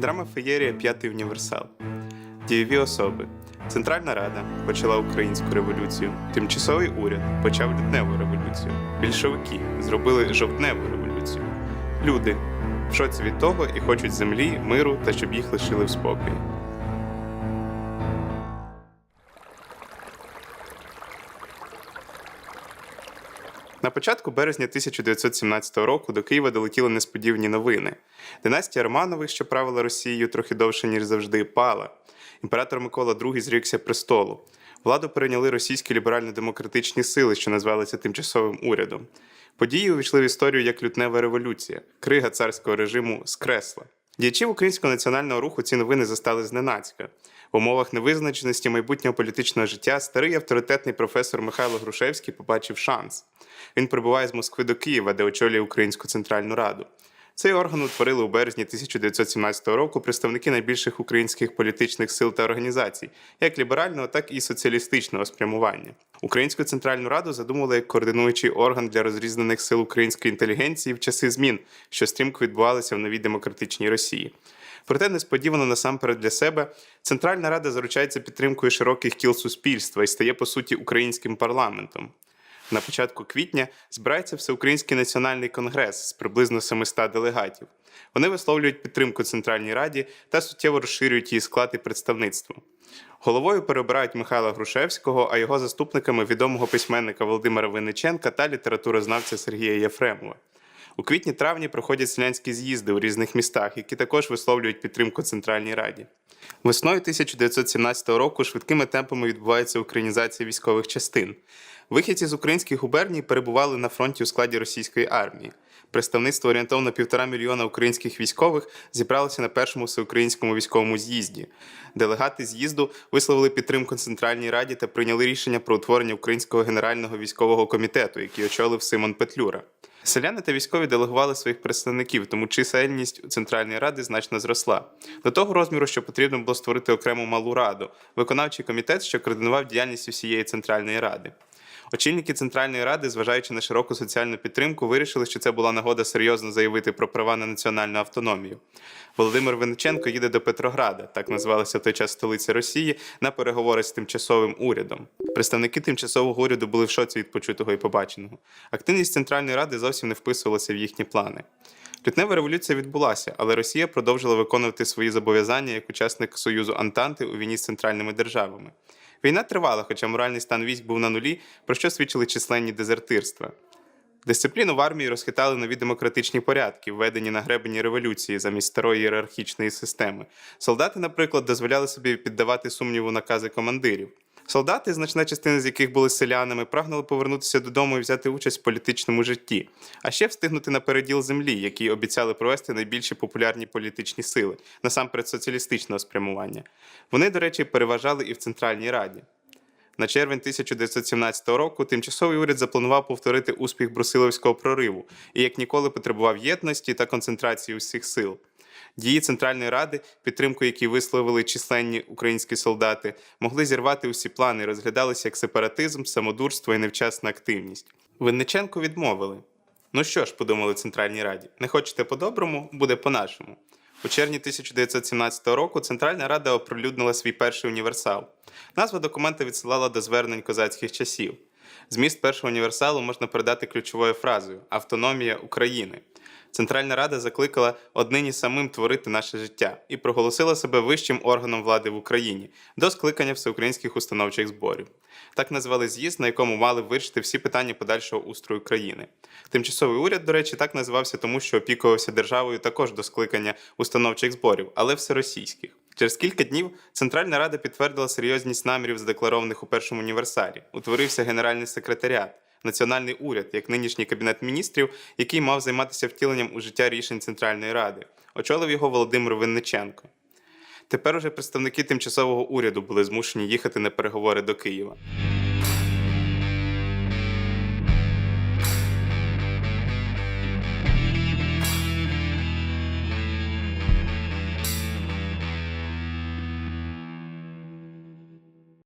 Драма Феєрія П'ятий універсал. Дієві особи. Центральна Рада почала українську революцію. Тимчасовий уряд почав лютневу революцію. Більшовики зробили жовтневу революцію. Люди в шоці від того і хочуть землі, миру та щоб їх лишили в спокої. На початку березня 1917 року до Києва долетіли несподівані новини. Династія Романових, що правила Росією трохи довше, ніж завжди, пала. Імператор Микола II зрікся престолу. Владу перейняли російські ліберально-демократичні сили, що назвалися тимчасовим урядом. Події увійшли в історію як лютнева революція, крига царського режиму скресла. Діячів українського національного руху ці новини застали зненацька. В умовах невизначеності майбутнього політичного життя старий авторитетний професор Михайло Грушевський побачив шанс. Він прибуває з Москви до Києва, де очолює Українську Центральну Раду. Цей орган утворили у березні 1917 року представники найбільших українських політичних сил та організацій, як ліберального, так і соціалістичного спрямування. Українську центральну раду задумували як координуючий орган для розрізнених сил української інтелігенції в часи змін, що стрімко відбувалися в новій демократичній Росії. Проте несподівано насамперед для себе Центральна Рада заручається підтримкою широких кіл суспільства і стає по суті українським парламентом. На початку квітня збирається Всеукраїнський національний конгрес з приблизно 700 делегатів. Вони висловлюють підтримку Центральній Раді та суттєво розширюють її склад і представництво. Головою перебирають Михайла Грушевського, а його заступниками відомого письменника Володимира Винниченка та літературознавця Сергія Єфремова. У квітні-травні проходять селянські з'їзди у різних містах, які також висловлюють підтримку Центральній Раді. Весною 1917 року швидкими темпами відбувається українізація військових частин. Вихідці з українських губерній перебували на фронті у складі російської армії. Представництво орієнтовно півтора мільйона українських військових зібралося на першому всеукраїнському військовому з'їзді. Делегати з'їзду висловили підтримку Центральній Раді та прийняли рішення про утворення Українського генерального військового комітету, який очолив Симон Петлюра. Селяни та військові делегували своїх представників, тому чисельність Центральної Ради значно зросла. До того розміру, що потрібно було створити окрему малу раду, виконавчий комітет, що координував діяльність усієї Центральної Ради. Очільники Центральної Ради, зважаючи на широку соціальну підтримку, вирішили, що це була нагода серйозно заявити про права на національну автономію. Володимир Винниченко їде до Петрограда, так називалася в той час столиця Росії, на переговори з тимчасовим урядом. Представники тимчасового уряду були в шоці від почутого і побаченого. Активність Центральної Ради зовсім не вписувалася в їхні плани. Лютнева революція відбулася, але Росія продовжила виконувати свої зобов'язання як учасник Союзу Антанти у війні з центральними державами. Війна тривала, хоча моральний стан військ був на нулі, про що свідчили численні дезертирства. Дисципліну в армії розхитали нові демократичні порядки, введені на гребені революції замість старої ієрархічної системи. Солдати, наприклад, дозволяли собі піддавати сумніву накази командирів. Солдати, значна частина з яких були селянами, прагнули повернутися додому і взяти участь в політичному житті, а ще встигнути на переділ землі, які обіцяли провести найбільші популярні політичні сили, насамперед соціалістичного спрямування. Вони, до речі, переважали і в Центральній Раді. На червень 1917 року тимчасовий уряд запланував повторити успіх Брусиловського прориву і як ніколи потребував єдності та концентрації усіх сил. Дії Центральної Ради, підтримку які висловили численні українські солдати, могли зірвати усі плани, розглядалися як сепаратизм, самодурство і невчасна активність. Винниченку відмовили. Ну що ж, подумали Центральній Раді, не хочете по-доброму, буде по-нашому. У червні 1917 року Центральна Рада оприлюднила свій перший універсал. Назва документа відсилала до звернень козацьких часів. Зміст першого універсалу можна передати ключовою фразою Автономія України. Центральна Рада закликала однині самим творити наше життя і проголосила себе вищим органом влади в Україні до скликання всеукраїнських установчих зборів. Так назвали з'їзд, на якому мали вирішити всі питання подальшого устрою країни. Тимчасовий уряд, до речі, так називався тому, що опікувався державою також до скликання установчих зборів, але всеросійських. Через кілька днів Центральна Рада підтвердила серйозність намірів, задекларованих у першому універсалі. Утворився генеральний секретаріат, національний уряд, як нинішній кабінет міністрів, який мав займатися втіленням у життя рішень Центральної Ради. Очолив його Володимир Винниченко. Тепер уже представники тимчасового уряду були змушені їхати на переговори до Києва.